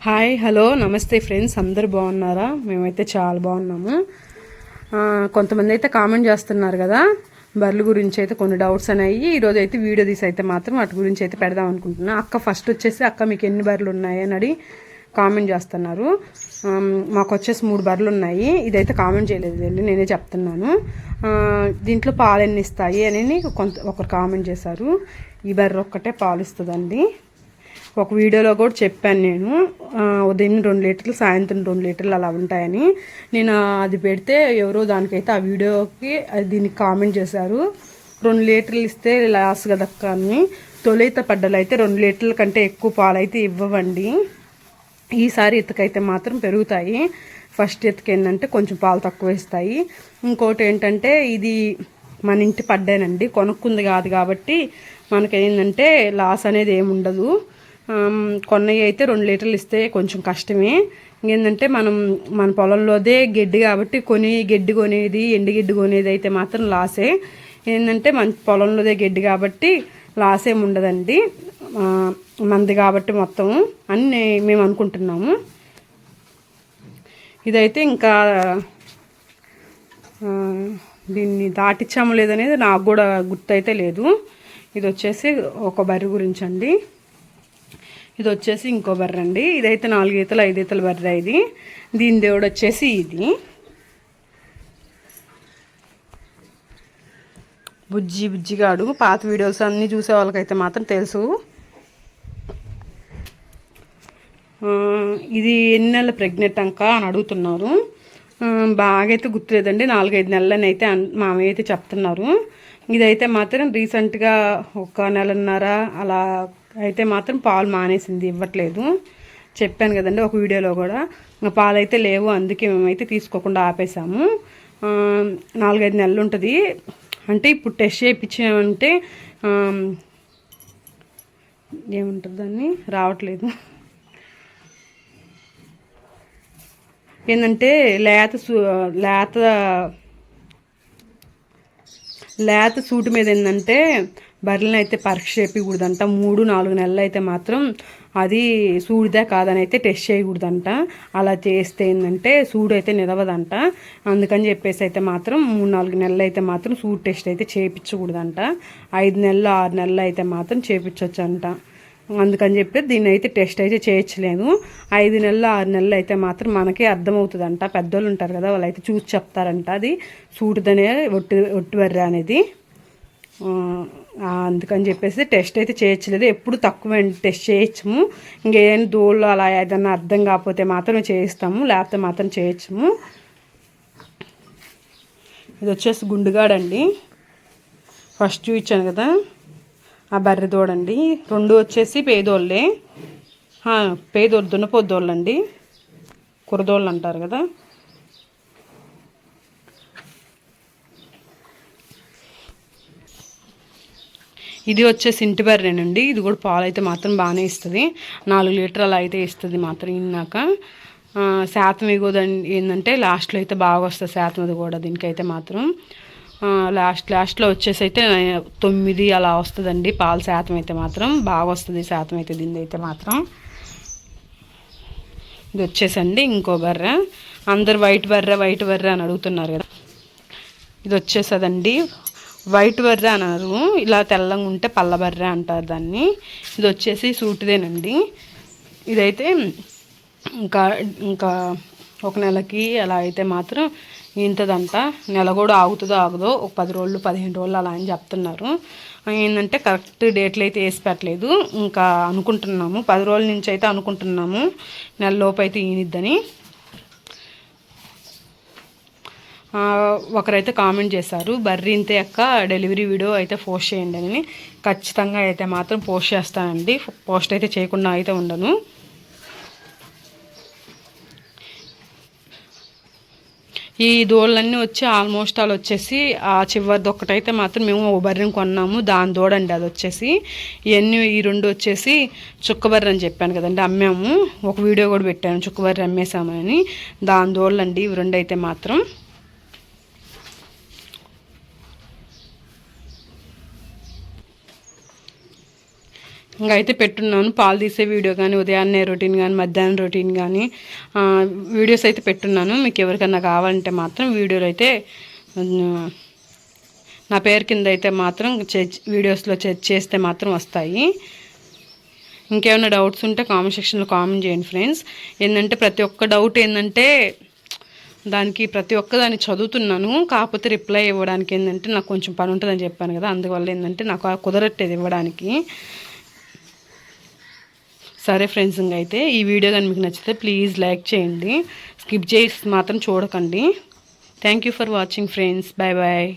Hi hello నమస్తే friends అందరు బాగున్నారా? మేమైతే చాలా బాగున్నాము. కొంతమంది అయితే కామెంట్ చేస్తున్నారు కదా. బర్రెల గురించి అయితే కొన్ని డౌట్స్ అనేవి. ఈరోజు అయితే వీడియో తీసి అయితే మాత్రం వాటి గురించి అయితే పెడదాం అనుకుంటున్నా. అక్క ఫస్ట్ వచ్చేసి అక్క మీకు ఎన్ని బర్రెలు ఉన్నాయి? అని అడిగి కామెంట్ చేస్తున్నారు. మాకు వచ్చేసి మూడు బర్రెలు ఉన్నాయి. ఇదైతే కామెంట్ చేయలేదు. వెళ్ళి నేనే చెప్తున్నాను. దీంట్లో పాలు ఎన్ని ఇస్తాయి? అని కొంత ఒకరు కామెంట్ చేశారు. ఈ బర్రె ఒక్కటే పాలు ఇస్తుందండి. ఒక వీడియోలో కూడా చెప్పాను నేను. ఉదయం రెండు లీటర్లు సాయంత్రం రెండు లీటర్లు అలా ఉంటాయని. నేను అది పెడితే ఎవరో దానికైతే ఆ వీడియోకి దీనికి కామెంట్ చేశారు. రెండు లీటర్లు ఇస్తే లాస్ కదక్క అని. తొలిత పడ్డలు అయితే రెండు లీటర్ల కంటే ఎక్కువ పాలు అయితే ఇవ్వవండి ఈసారి ఇతకైతే మాత్రం పెరుగుతాయి. ఫస్ట్ ఇతక ఏంటంటే కొంచెం పాలు తక్కువ ఇస్తాయి ఇంకోటి ఏంటంటే ఇది మన ఇంటి పడ్డానండి. కొనుక్కుంది కాదు కాబట్టి మనకి ఏంటంటే లాస్ అనేది ఏమి ఉండదు కొన్నవి అయితే రెండు లీటర్లు ఇస్తే కొంచెం కష్టమే. ఇంకేంటంటే మనం మన పొలంలోదే గడ్డి కాబట్టి కొని గడ్డి కొనేది ఎండు గడ్డి కొనేది అయితే మాత్రం లాసే. ఏంటంటే మన పొలంలోదే గడ్డి కాబట్టి లాస్ ఏమి ఉండదండి మంది కాబట్టి మొత్తం అని మేము అనుకుంటున్నాము. ఇదైతే ఇంకా దీన్ని దాటిచ్చాము లేదనేది నాకు కూడా గుర్తయితే లేదు. ఇది వచ్చేసి ఒక బరి గురించి అండి. ఇది వచ్చేసి ఇంకో బర్రె అండి ఇదైతే నాలుగు ఈతలు ఐదు ఈతల బర్రె ఇది. దీని దేవుడు వచ్చేసి ఇది. బుజ్జి బుజ్జిగాడు పాత వీడియోస్ అన్నీ చూసే వాళ్ళకైతే మాత్రం తెలుసు. ఇది ఎన్ని నెలల ప్రెగ్నెంట్ అంక అని అడుగుతున్నారు. బాగైతే బాగా అయితే గుర్తులేదండి. నాలుగైదు నెలలని అయితే మామయ్య అయితే చెప్తున్నారు. ఇదైతే మాత్రం రీసెంట్గా ఒక నెలన్నర అలా అయితే మాత్రం పాలు మానేసింది ఇవ్వట్లేదు. చెప్పాను కదండి ఒక వీడియోలో కూడా. ఇంకా పాలు అయితే లేవు అందుకే మేమైతే తీసుకోకుండా ఆపేసాము నాలుగైదు నెలలు ఉంటుంది. అంటే ఇప్పుడు టెస్ట్ చేయించామంటే ఏముంటుంది దాన్ని? రావట్లేదు. ఏంటంటే లేత సూ లేత లేత సూటు మీద ఏంటంటే బర్రెలను అయితే పరీక్ష చేయకూడదంట మూడు నాలుగు నెలలు అయితే మాత్రం అది సూడిదా కాదని అయితే టెస్ట్ చేయకూడదంట. అలా చేస్తే ఏంటంటే సూడు అయితే నిలవదంట. అందుకని చెప్పేసి అయితే మాత్రం మూడు నాలుగు నెలలు అయితే మాత్రం సూడు టెస్ట్ అయితే చేయించకూడదంట ఐదు నెలలు ఆరు నెలలు అయితే మాత్రం చేయించవచ్చంట అందుకని చెప్పి దీన్ని అయితే టెస్ట్ అయితే చేయొచ్చలేదు. ఐదు నెలలు ఆరు నెలలు అయితే మాత్రం మనకి అర్థమవుతుందంట. పెద్దోళ్ళు ఉంటారు కదా వాళ్ళు అయితే చూసి చెప్తారంట. అది సూటుదనే ఒట్టి ఒట్టివర్రే అనేది. అందుకని చెప్పేసి టెస్ట్ అయితే చేయొచ్చలేదు. ఎప్పుడు తక్కువ టెస్ట్ చేయొచ్చము. ఇంకేం దూళ్ళు అలా ఏదన్నా అర్థం కాకపోతే మాత్రం చేయిస్తాము. లేకపోతే మాత్రం చేయొచ్చము. ఇది వచ్చేసి గుండుగాడండి. ఫస్ట్ చూపించాను కదా. ఆ బర్రె దూడండి రెండు వచ్చేసి పేదోళ్ళే. పేదోళ్ళు దున్నపోద్దోళ్ళు అండి కురదోళ్ళు అంటారు కదా. ఇది వచ్చేసి ఇంటి బర్రెనండి. ఇది కూడా పాలు అయితే మాత్రం బాగానే ఇస్తుంది. నాలుగు లీటర్లు అయితే ఇస్తుంది మాత్రం ఇన్నాక శాతం ఇగోదండి ఏంటంటే లాస్ట్లో అయితే బాగా వస్తుంది శాతం అది కూడా దీనికైతే మాత్రం. లాస్ట్ లాస్ట్లో వచ్చేసి అయితే తొమ్మిది అలా వస్తుందండి పాలు శాతం అయితే మాత్రం. బాగా వస్తుంది శాతం అయితే దీని అయితే మాత్రం. ఇది వచ్చేసండి ఇంకో బర్రె. అందరు వైట్ బర్రె వైట్ బర్రె అని అడుగుతున్నారు కదా. ఇది వచ్చేసదండి వైట్ బర్రె అన్నారు. ఇలా తెల్లంగా ఉంటే పల్ల బర్రె అంటారు దాన్ని. ఇది వచ్చేసి సూటిదేనండి. ఇదైతే ఇంకా ఇంకా ఒక నెలకి అలా అయితే మాత్రం ఇంతదంట నెల కూడా ఆగుతుందో ఆగదో ఒక పది రోజులు పదిహేను రోజులు అలా అని చెప్తున్నారు. ఏంటంటే కరెక్ట్ డేట్లు అయితే వేసి పెట్టలేదు. ఇంకా అనుకుంటున్నాము. పది రోజుల నుంచి అయితే అనుకుంటున్నాము. నెల లోపు అయితే ఈనిద్దని ఆ, ఒకరైతే కామెంట్ చేశారు బర్రీ ఇంతే అక్క డెలివరీ వీడియో అయితే పోస్ట్ చేయండి అని. ఖచ్చితంగా అయితే మాత్రం పోస్ట్ చేస్తానండి. పోస్ట్ అయితే చేయకుండా అయితే ఉండను. ఈ దూడలన్నీ వచ్చి ఆల్మోస్ట్ ఆల్ వచ్చేసి ఆ చివరిది ఒక్కటైతే మాత్రం మేము ఓ బర్రెని కొన్నాము దాని దూడండి అది వచ్చేసి. ఇవన్నీ ఈ రెండు వచ్చేసి చుక్కబర్రె అని చెప్పాను కదండి అమ్మాము. ఒక వీడియో కూడా పెట్టాను చుక్కబర్రె అమ్మేసామని దాని దూడలండి ఇవి రెండు అయితే మాత్రం. ఇంకా అయితే పెట్టున్నాను. పాలు తీసే వీడియో కానీ ఉదయాన్నే రొటీన్ కానీ మధ్యాహ్నం రొటీన్ కానీ వీడియోస్ అయితే పెట్టున్నాను. మీకు ఎవరికన్నా కావాలంటే మాత్రం వీడియోలు అయితే నా పేరు కింద అయితే మాత్రం వీడియోస్లో చెక్ చేస్తే మాత్రం వస్తాయి. ఇంకేమైనా డౌట్స్ ఉంటే కామెంట్ సెక్షన్లో కామెంట్ చేయండి ఫ్రెండ్స్. ఏంటంటే ప్రతి ఒక్క డౌట్ ఏంటంటే దానికి ప్రతి ఒక్క దాన్ని చదువుతున్నాను. కాకపోతే రిప్లై ఇవ్వడానికి ఏంటంటే నాకు కొంచెం పని ఉంటుందని చెప్పాను కదా. అందువల్ల ఏంటంటే నాకు కుదరట్లేదు ఇవ్వడానికి. సరే ఫ్రెండ్స్ అయితే ఈ వీడియో కానీ మీకు నచ్చితే ప్లీజ్ లైక్ చేయండి. స్కిప్ చేసి మాత్రం చూడకండి. Thank you for watching friends bye bye